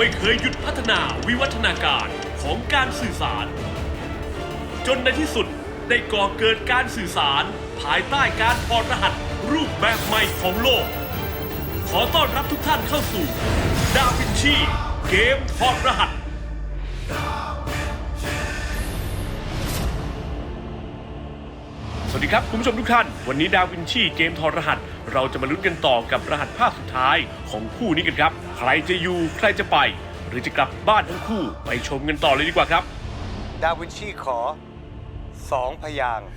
ไม่เคยหยุดพัฒนาวิวัฒนาการของการสื่อสาร จนในที่สุดได้ก่อเกิดการสื่อสาร ภายใต้การถอดรหัสรูปแบบใหม่ของโลก ขอต้อนรับทุกท่านเข้าสู่ดาวินชีเกมถอดรหัสสวัสดีครับ คุณผู้ชมทุกท่าน วันนี้ดาวินชีเกมถอรหัส เราจะมาลุ้นกันต่อกับรหัสภาพสุดท้ายของคู่นี้กันครับ ใครจะอยู่ใครจะไป หรือจะกลับบ้านทั้งคู่ไปชมกันต่อเลยดีกว่าครับ ดาวินชีขอสองพยางค์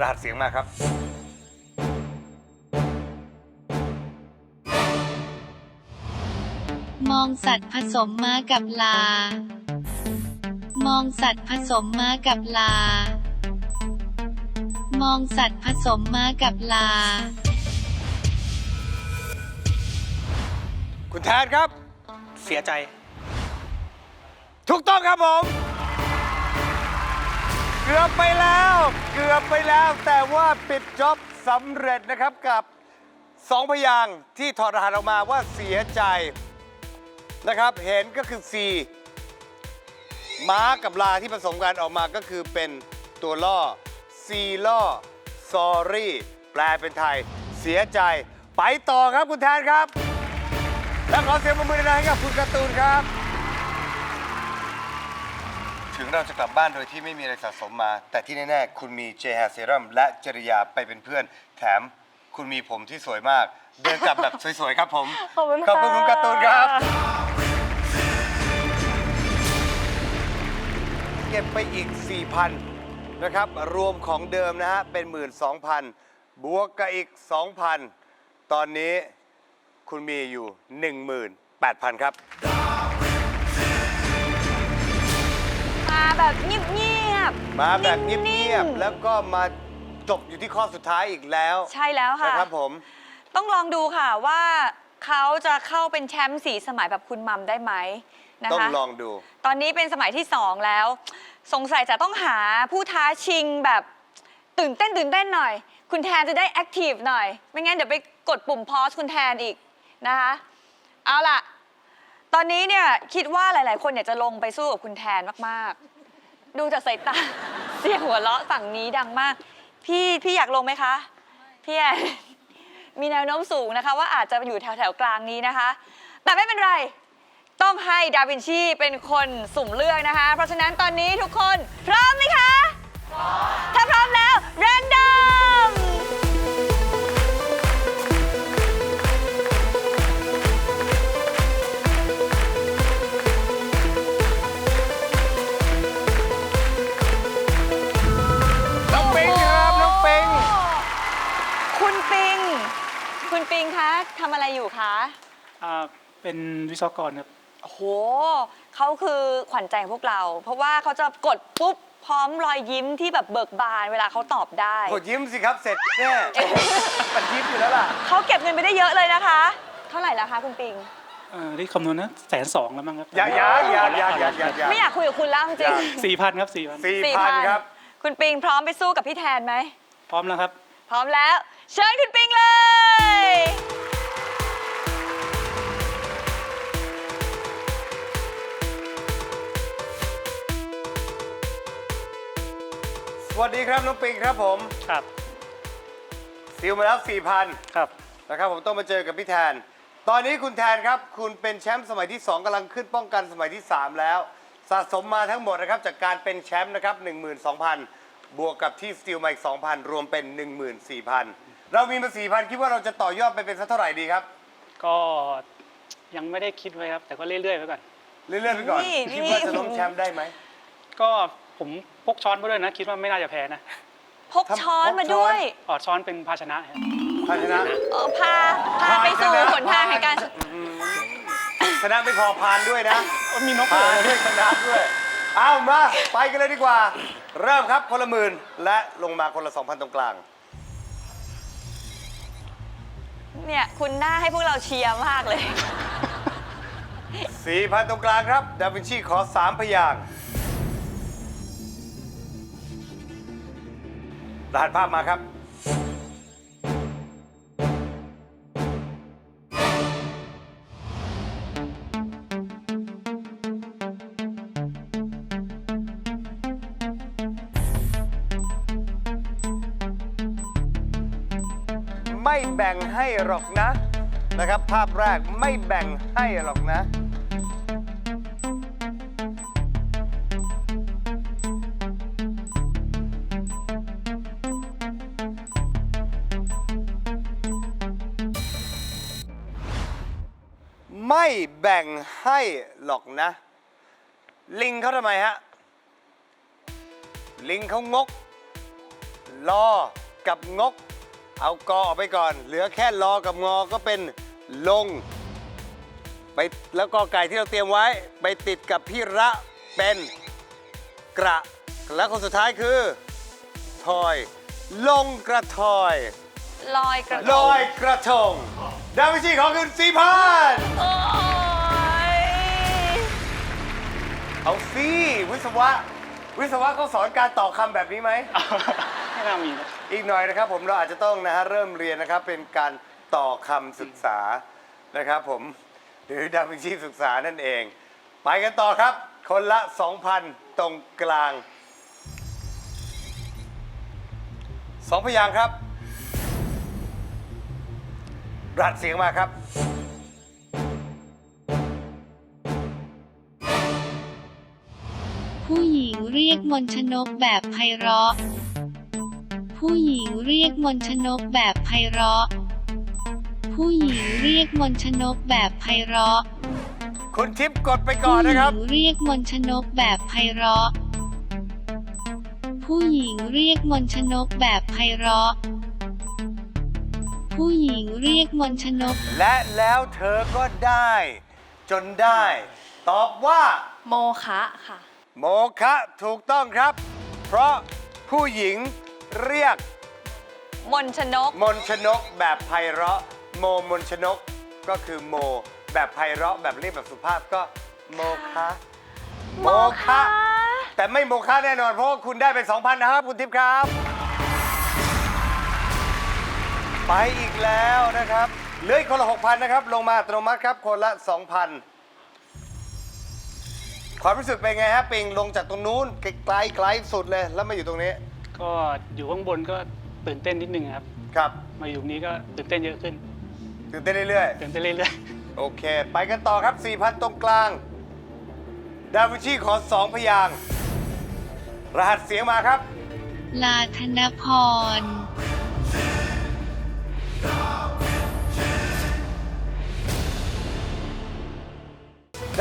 รหัสเสียงมาครับ มองสัตว์ผสมม้ากับลา มองสัตว์ผสมม้ากับลา มองสัตว์ผสมม้ากับลา คุณแทนครับ เสียใจ ถูกต้องครับผม เกือบไปแล้ว เกือบไปแล้ว แต่ว่าปิดจ็อบสำเร็จนะครับกับสองพยางค์ที่ถอดรหัสออกมาว่าเสียใจนะครับ เห็นก็คือ C ม้ากับลาที่ผสมกันออกมาก็คือเป็นตัวล่อ C ล่อ sorry แปลเป็นไทย เสียใจ ไปต่อครับคุณแทนครับ และขอเสียงปรบมือดังๆให้กับคุณการ์ตูนครับ ถึงเราจะกลับบ้านโดยที่ไม่มีอะไรสะสมมา แต่ที่แน่ๆ คุณมีเจฮาเซรัมและจริยาไปเป็นเพื่อน แถมคุณมีผมที่สวยมาก เดินกลับแบบสวยๆ ครับผม ขอบคุณขอบคุณค่ะคุณการ์ตูนครับ เก็บไปอีก 4,000 นะครับ รวมของเดิมนะฮะ เป็น 12,000 บวกกับอีก 2,000 ตอนนี้ คุณมีอยู่ 18,000 ครับ มาแบบเงียบๆมาแบบเงีนิ่ยบงๆแล้วก็มาจบอยู่ที่ข้อสุดท้ายอีกแล้วใช่แล้วค่ะ นะครับผมต้องลองดูค่ะว่าเขาจะเข้าเป็นแชมป์สีสมัยแบบคุณมัมได้ไหมนะคะต้องลองดู ตอนนี้เป็นสมัยที่2แล้ว สงสัยจะต้องหาผู้ท้าชิงแบบตื่นเต้นตื่นเต้นหน่อย คุณแทนจะได้แอคทีฟหน่อย ไม่งั้นเดี๋ยวไปกดปุ่มพอสคุณแทนอีก นะคะ เอาล่ะ ตอนนี้เนี่ยคิดว่าหลาย ๆ คนอยากจะลงไปสู้กับคุณแทนมากๆ ดูจากสายตา เสียงหัวเราะฝั่งนี้ดังมาก พี่พี่อยากลงไหมคะ พี่แอนมีแนวโน้มสูงนะคะ ว่าอาจจะอยู่แถวแถวๆกลางนี้นะคะ แต่ไม่เป็นไร ต้องให้ดาวินชีเป็นคนสุ่มเลือกนะคะ เพราะฉะนั้นตอนนี้ทุกคนพร้อมไหมคะ ถ้าพร้อมแล้วแรน ทำอะไรอยู่คะอ่าเป็นวิศวกรครับ โอ้โหเขาคือขวัญใจของพวกเรา เพราะว่าเขาจะกดปุ๊บพร้อมรอยยิ้มที่แบบเบิกบานเวลาเขาตอบได้ กดยิ้มสิครับเสร็จแน่ มันยิ้มอยู่แล้วล่ะ เขาเก็บเงินไปได้เยอะเลยนะคะ เท่าไหร่แล้วคะคุณปิงอ่าที่คำนวณนะแสนสองแล้วมั้งครับอย่าอย่าอย่าอย่าอย่าอย่าอย่า ไม่อยากคุยกับคุณแล้วจริงสี่พันครับสี่พันสี่ๆพันครับ คุณปิงพร้อมไปสู้กับพี่แทนไหม พร้อมแล้วครับ พร้อมแล้ว เชิญคุณปิงเลย สวัสดีครับน้องปิงครับผมครับซิลมาแล้วสี่พันครับนะครับผมต้องมาเจอกับพี่แทน ตอนนี้คุณแทนครับ คุณเป็นแชมป์สมัยที่ 2กำลังขึ้นป้องกันสมัยที่ 3 แล้ว สะสมมาทั้งหมดนะครับ จากการเป็นแชมป์นะครับ12,000 บวกกับที่สติลมาอีก2,000 รวมเป็น 14,000 เรามีมา 4,000 คิดว่าเราจะต่อยอดไปเป็นสักเท่าไหร่ดีครับ ก็ยังไม่ได้คิดไว้ครับ แต่ก็เรื่อยๆไปก่อน เรื่อยๆไปก่อนนี่คิดว่าจะล้มแชมป์ได้ไหมก็ผม พกช้อนมาด้วยนะ คิดว่าไม่น่าจะแพ้นะพกช้อนมาด้วยออดช้อนเป็นภาชนะครับภาชนะเออพาพาไปสู่หนทางแห่งการชนะไม่พอพานด้วยนะมีนกพาเหรนอด้วยชนะด้วย เอามาไปกันเลยดีกว่า เริ่มครับคนละหมื่นและลงมาคนละ2,000ตรงกลาง เนี่ยคุณหน้าให้พวกเราเชียร์มากเลย4,000ตรงกลางครับ ดาวินชีขอ3พยางค์ รหัสภาพมาครับ ไม่แบ่งให้หรอกนะ นะครับ ภาพแรกไม่แบ่งให้หรอกนะ แบ่งให้หรอกนะ ลิงเขาทำไมฮะ ลิงเขางกลอกับงก เอากอออกไปก่อน เหลือแค่ลอกับงอก็เป็นลง ไปแล้วกอไก่ที่เราเตรียมไว้ ไปติดกับพี่ระเป็นกระ แล้วคนสุดท้ายคือ ทอย ลงกระทอย ลอยกระทลงอยกระทง ดาวินชีขอคืนสี่พันโอ้ยเอาสิวิศวะ วิศวะเขาสอนการต่อคำแบบนี้ไหม ไม่น่ามีนะอีกหน่อยนะครับ ผมเราอาจจะต้องนะฮะเริ่มเรียนนะครับเป็นการต่อคำศึกษานะครับ ผมหรือดาวินชีศึกษานั่นเอง ไปกันต่อครับ คนละ 2,000 ตรงกลาง สองพยางค์ครับ รัดเสียงมาครับ ผู้หญิงเรียกมนชนกแบบไพเราะ ผู้หญิงเรียกมนชนกแบบไพเราะ ผู้หญิงเรียกมนชนกแบบไพเราะ คุณทิพย์กดไปก่อนนะครับ ผู้หญิงเรียกมนชนกแบบไพเราะ ผู้หญิงเรียกมนชนกแบบไพเราะ ผู้หญิงเรียกมนชนก และแล้วเธอก็ได้ จนได้ ตอบว่า โมคะค่ะ โมคะถูกต้องครับ เพราะผู้หญิงเรียก มนชนก มนชนกแบบไพเราะ โมมนชนกก็คือโม แบบไพเราะแบบเรียกแบบสุภาพก็โมคะโมคะ แต่ไม่โมคะแน่นอนเพราะว่าคุณได้ไป 2,000 นะครับ คุณทิพย์ครับ ไปอีกแล้วนะครับ เหลืออีกคนละ 6,000 นะครับ ลงมาอัตโนมัติครับ คนละ 2,000 ความรู้สึกเป็นไงฮะปิงลงจากตรงนู้นไกลๆไกลสุดเลยแล้วมาอยู่ตรงนี้ก็อยู่ข้างบนก็ตื่นเต้นนิดนึงครับ ครับมาอยู่ตรงนี้ก็ตื่นเต้นเยอะขึ้น ตื่นเต้นเรื่อยตื่นเต้นเรื่อยๆ โอเค ไปกันต่อครับ 4,000 ตรงกลาง ดาวินชีขอ 2 พยางค์รหัสเสียงมาครับ ลาธนพร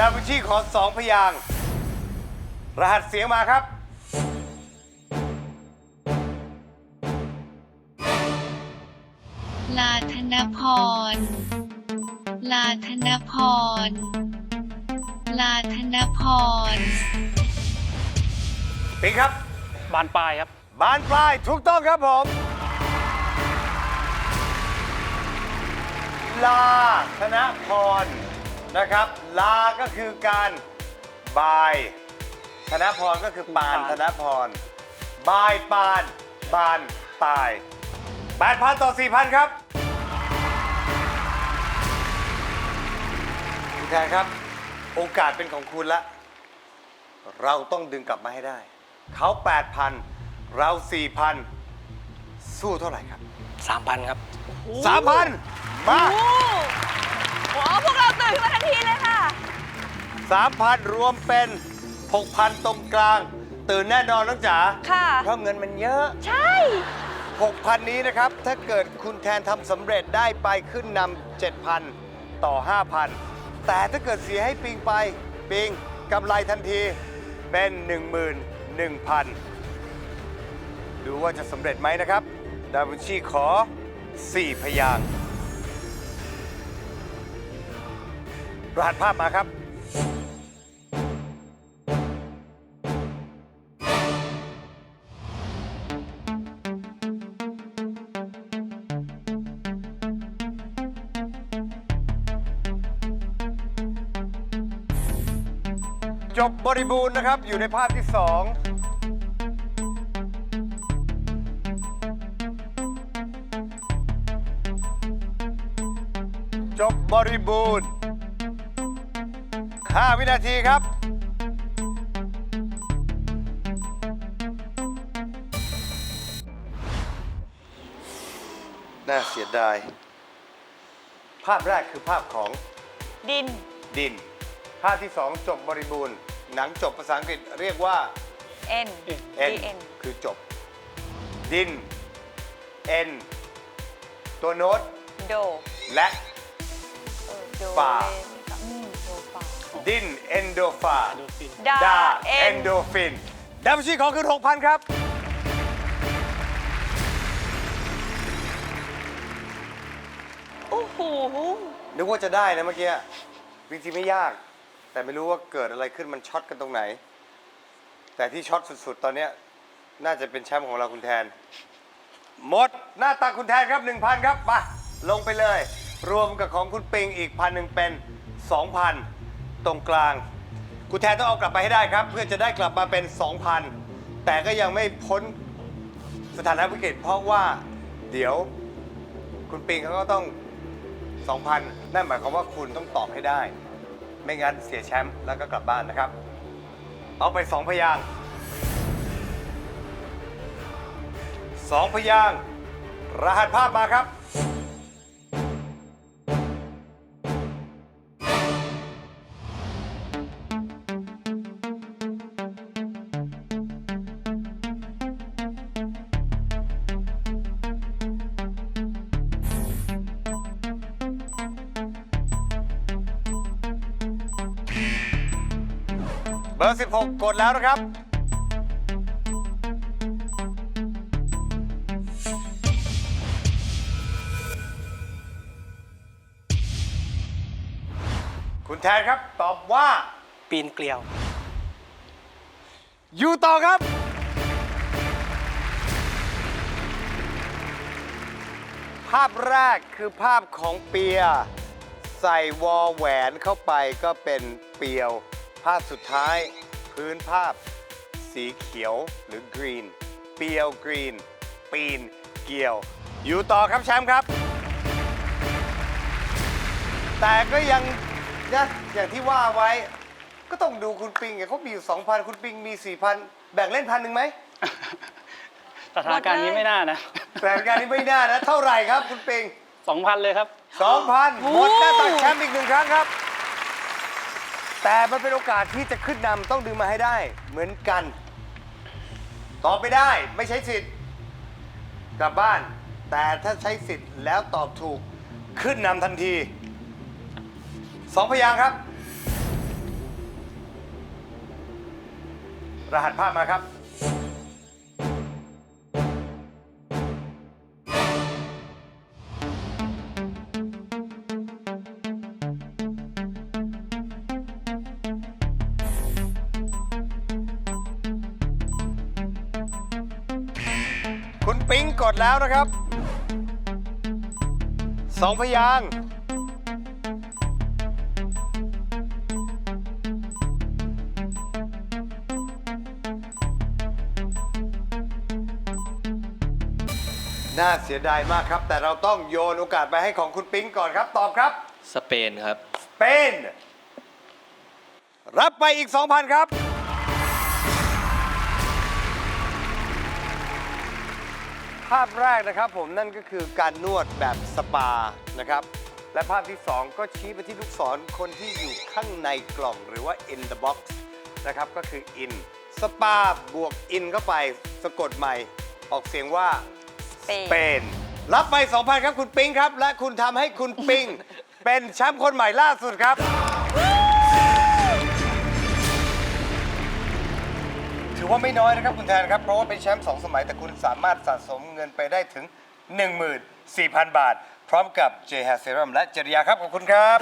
ดาวินชีขอ2พยางค์รหัสเสียงมาครับ ลาธนพร ลาธนพร ลาธนพร ปิงครับๆบานปลายครับ บานปลายถูกต้องครับผม ลาธนพร นะครับ ลาก็คือการบาย ธนพรก็คือปานปานธนพร บายปานบานตาย 8,000 ต่อ 4,000 ครับคุณแทนครับ โอกาสเป็นของคุณละ เราต้องดึงกลับมาให้ได้ เขา 8,000 เรา 4,000 สู้เท่าไหร่ครับ 3,000 ครับ 3,000 มา โอ้โหพวกเราตื่นขึ้นมาทันทีเลยค่ะ 3,000 รวมเป็น 6,000 ตรงกลาง ตื่นแน่นอนน้องจ๋าค่ะ เพราะเงินมันเยอะ ใช่ 6,000 นี้นะครับ ถ้าเกิดคุณแทนทำสำเร็จได้ไปขึ้นนำ7,000 ต่อ 5,000 แต่ถ้าเกิดเสียให้ปิงไปปิงกำไรทันทีเป็น 11,000 ดูว่าจะสำเร็จไหมนะครับ ดาวินชีขอ 4 พยางค์ รหัสภาพมาครับ จบบริบูรณ์นะครับ อยู่ในภาพที่สองจบบริบูรณ์ 5 วินาทีครับ น่าเสียดาย ภาพแรกคือภาพของดิน ดิน ภาพที่สองจบบริบูรณ์ หนังจบภาษาอังกฤษเรียกว่า N N D N คือจบ ดิน N ตัวโน้ต โด และ เออโดฝ่าเล ดินเอนโดฟาดูฟินดาดาเอเอนนโดฟินดับชีของคือ6,000 ครับ โอ้โหนึกว่าจะได้นะเมื่อกี้วิธีไม่ยาก แต่ไม่รู้ว่าเกิดอะไรขึ้นมันช็อตกันตรงไหน แต่ที่ช็อตสุดๆ ตอนเนี้ยน่าจะเป็นแชมป์ของเราคุณแทน หมดหน้าตาคุณแทนครับ 1,000 ครับมาลงไปเลย รวมกับของคุณปิงอีกพันหนึ่งเป็น 2,000 ตรงกลางคุณแทนต้องเอากลับไปให้ได้ครับ เพื่อจะได้กลับมาเป็น 2,000 แต่ก็ยังไม่พ้นสถานะวิกฤตเพราะว่าเดี๋ยวคุณปิงเขาก็ต้อง 2,000 นั่นหมายความว่าคุณต้องตอบให้ได้ ไม่งั้นเสียแชมป์แล้วก็กลับบ้านนะครับ เอาไป 2 พยางค์สองพยางค์รหัสภาพมาครับ บอร์ 16 กดแล้วนะครับ คุณแทนครับตอบว่า ปีนเกลียว อยู่ต่อครับ ภาพแรกคือภาพของเปีย ใส่วอแหวนเข้าไปก็เป็นเปียว ภาพสุดท้าย พื้นภาพ สีเขียวหรือกรีน เปียวกรีน ปีน เกี่ยว อยู่ต่อครับแชมป์ครับ แต่ก็ยังนะอย่างที่ว่าไว้ ก็ต้องดูคุณปิงไงเขามีอยู่2,000 คุณปิงมี 4,000 แบ่งเล่นพันหนึ่งไหมสถานการณ์นี้ไม่น่านะแบ่งกันนี้ไม่น่านะ เท่าไหร่ครับคุณปิงสองพันเลยครับ 2,000หมดหน้าตักแชมป์อีกหนึ่งครั้งครับ แต่มันเป็นโอกาสที่จะขึ้นนำต้องดึงมาให้ได้เหมือนกัน ตอบไม่ได้ไม่ใช้สิทธิ์กลับบ้าน แต่ถ้าใช้สิทธิ์แล้วตอบถูกขึ้นนำทันทีสองพยางค์ครับ รหัสภาพมาครับ แล้วนะครับสองพยางค์น่าเสียดายมากครับ แต่เราต้องโยนโอกาสไปให้ของคุณปิ๊งก่อนครับ ตอบครับ สเปนครับเป็นรับไปอีก 2,000 ครับ ภาพแรกนะครับผมนั่นก็คือการนวดแบบสปานะครับ และภาพที่ 2 ก็ชี้ไปที่ลูกศรคนที่อยู่ข้างในกล่องหรือว่า in the box นะครับก็คือ in สปาบวก in เข้าไปสะกดใหม่ ออกเสียงว่าเปเป็นรับไป 2,000 ครับคุณปิงครับ และคุณทำให้คุณปิง เป็นแชมป์คนใหม่ล่าสุดครับ ว่าไม่น้อยนะครับคุณแทนครับ เพราะว่าเป็นแชมป์สองสมัยแต่คุณสามารถสะสมเงินไปได้ถึง 14,000 บาท พร้อมกับเจฮาเซรัมและจริยาครับ ขอบคุณครับ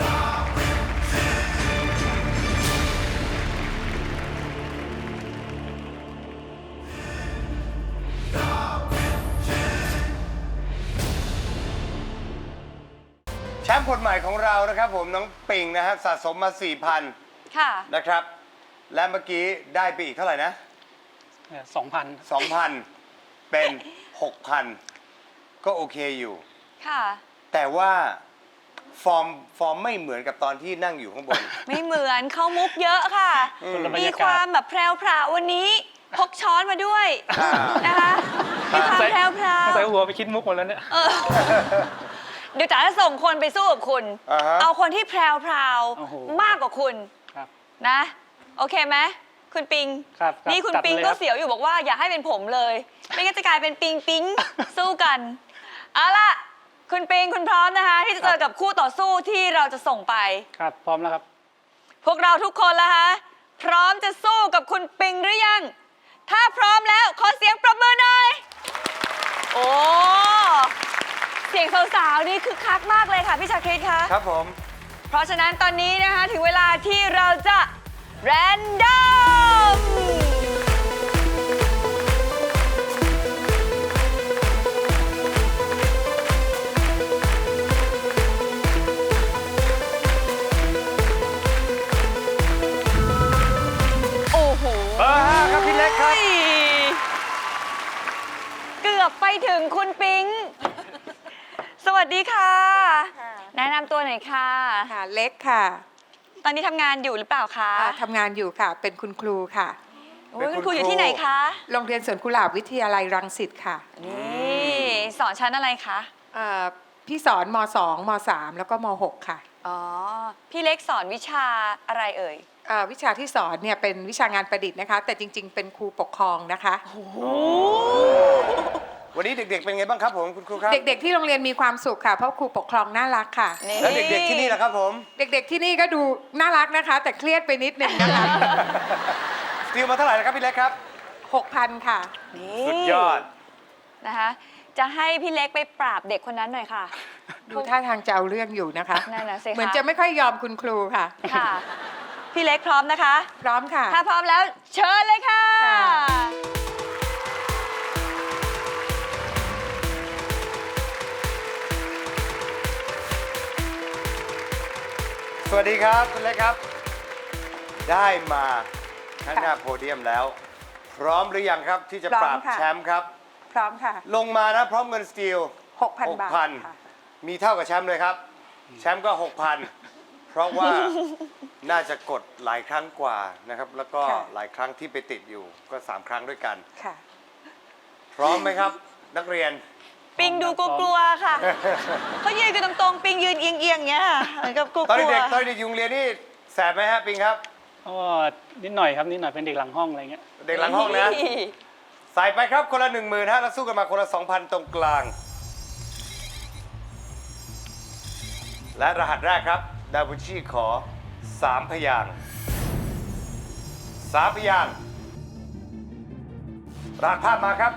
แชมป์คนใหม่ของเรานะครับผมน้องปิงนะฮะสะสมมา 4,000 ค่ะ นะครับ และเมื่อกี้ได้ไปอีกเท่าไหร่นะ สองพัน2,000 เป็น 6,000 ก็โอเคอยู่ ค่ะ แต่ว่าฟอร์มฟอร์มไม่เหมือนกับตอนที่นั่งอยู่ข้างบน ไม่เหมือนเข้ามุกเยอะค่ะ คนละบรรมียาคกาศวามแบบแพรวพราววันนี้พกช้อนมาด้วยอ่านนะคะมีความใส่แพรวพราว ใส่หัวไปคิดมุกหมดแล้วเนี่ย เออเดี๋ยวจ๋าจะส่งคนไปสู้กับคุณ อ่าฮะ เอาคนที่แพรวพราวโอ้โห มากกว่าคุณครับ นะ โอเคไหม คุณปิง ครับครับนี่คุณจัดปิงเลยก็ครับ เสียวอยู่บอกว่าอย่าให้เป็นผมเลย ไม่งั้นจะกลายเป็นปิงปิง สู้กันเอาล่ะคุณปิงคุณพร้อมนะคะ ที่จะเจอกับคู่ต่อสู้ที่เราจะส่งไป ครับ พร้อมแล้วครับ พวกเราทุกคนละคะพร้อมจะสู้กับคุณปิงหรือยัง ถ้าพร้อมแล้วขอเสียงปรบมือหน่อยโอ้เสียงสาวๆนี่คือคักมากเลยค่ะพี่ชาคริตคะครับผม เพราะฉะนั้นตอนนี้นะคะถึงเวลาที่เราจะแรนดอม โอ้โหเบอร์ห้าครับพี่เล็กครับ เกือบไปถึงคุณปิงสวัสดีค่ะ แนะนำตัวหน่อยค่ะ ค่ะเล็กค่ะ ตอนนี้ทำงานอยู่หรือเปล่าคะอ่าทำงานอยู่ค่ะ เป็นคุณครูค่ะ โอ้ยเป็นคุณคุณครูอยู่ครูที่ไหนคะ โรงเรียนสวนกุหลาบวิทยาลัยรังสิตค่ะนี่สอนชั้นอะไรคะอ่าพี่สอนม 2 ม 3 แล้วก็ม 6 ค่ะอ๋อ พี่เล็กสอนวิชาอะไรเอ่ยอ่าวิชาที่สอนเนี่ยเป็นวิชางานประดิษฐ์นะคะ แต่จริง ๆ เป็นครูปกครองนะคะ วันนี้เด็กๆ เป็นไงบ้างครับผมคุณครูครับ เด็กๆที่โรงเรียนมีความสุขค่ะ เพราะครูปกครองน่ารักค่ะ นี่แล้วเด็กๆที่นี่ล่ะครับผมเด็กๆที่นี่ก็ดูน่ารักนะคะ แต่เครียดไปนิดนึงนะคะสติลมาเท่าไหร่นะครับพี่เล็กครับ6,000ค่ะ นี่สุดยอด นะคะ จะให้พี่เล็กไปปราบเด็กคนนั้นหน่อยค่ะ ดูท่าทางจะเอาเรื่องอยู่นะคะนั่นน่ะสิคะ เหมือนจะไม่ค่อยยอมคุณครูค่ะ ค่ะ พี่เล็กพร้อมนะคะ พร้อมค่ะ ถ้าพร้อมแล้วเชิญเลยค่ะ สวัสดีครับคุณเล็กครับ ได้มาข้างหน้าโพเดียมแล้ว พร้อมหรือยังครับที่จะปราบพร้อมค่ะ แชมป์ครับ พร้อมค่ะ ลงมานะพร้อมเงินสตีล6,000 บาทค่ะ 6,000 มีเท่ากับแชมป์เลยครับ แชมป์ก็ 6,000 เพราะว่าน่าจะกดหลายครั้งกว่านะครับ แล้วก็ค่ะ หลายครั้งที่ไปติดอยู่ก็ 3 ครั้งด้วยกัน ค่ะ พร้อมไหมครับ นักเรียน ปิงดูกลัวๆค่ะ เขายืนกันตรงๆ ปิงยืนเอียงๆอย่างเงี้ยค่ะเหมือนกับกลัวตอนเด็กๆตอนเด็กอยุงเรียนนี่แสบไหมฮะปิงครับ ก็นิดหน่อยครับนิดหน่อยเป็นเด็กหลังห้องอะไรเงี้ย เด็กหลังห้องนะ ใส่ไปครับคนละหนึ่งหมื่นฮะแล้วสู้กันมาคนละ2,000ตรงกลาง และรหัสแรกครับดาวินชีขอ3พยางค์สามพยางค์รหัสภาพมาครับ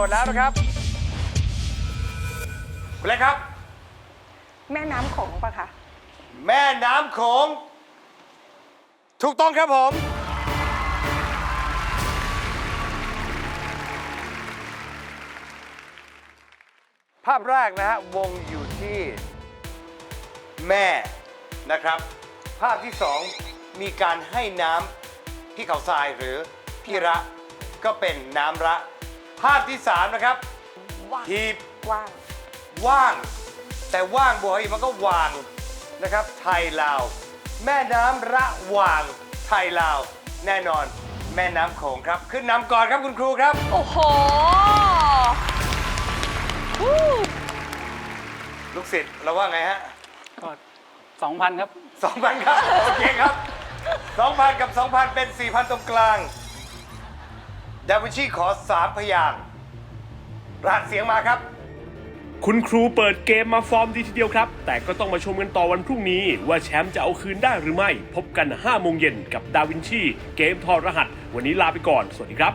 กดแล้วนะครับคุณเล็กครับ แม่น้ำโขงปะคะ แม่น้ำโขง ถูกต้องครับผม ภาพแรกนะฮะ วงอยู่ที่แม่นะครับ ภาพที่สองมีการให้น้ำพี่เขาทรายหรือพี่ระก็เป็นน้ำระ ภาพที่สามนะครับทีบว่างว่าง แต่ว่างบวกอีกมันก็วางนะครับ ไทยลาว แม่น้ำระหว่างไทยลาว แน่นอน แม่น้ำโขงครับ ขึ้นนำก่อนครับคุณครูครับ โอ้โหลูกศิษย์เราว่าไงฮะก็สองพันครับ2,000ครับ โอเคครับ2,000กับ2,000เป็น4,000ตรงกลาง ดาวินชีขอสามพยางค์รหัสเสียงมาครับ คุณครูเปิดเกมมาฟอร์มดีทีเดียวครับ แต่ก็ต้องมาชมกันต่อวันพรุ่งนี้ ว่าแชมป์จะเอาคืนได้หรือไม่ พบกัน5โมงเย็นกับดาวินชี เกมทอรหัส วันนี้ลาไปก่อน สวัสดีครับ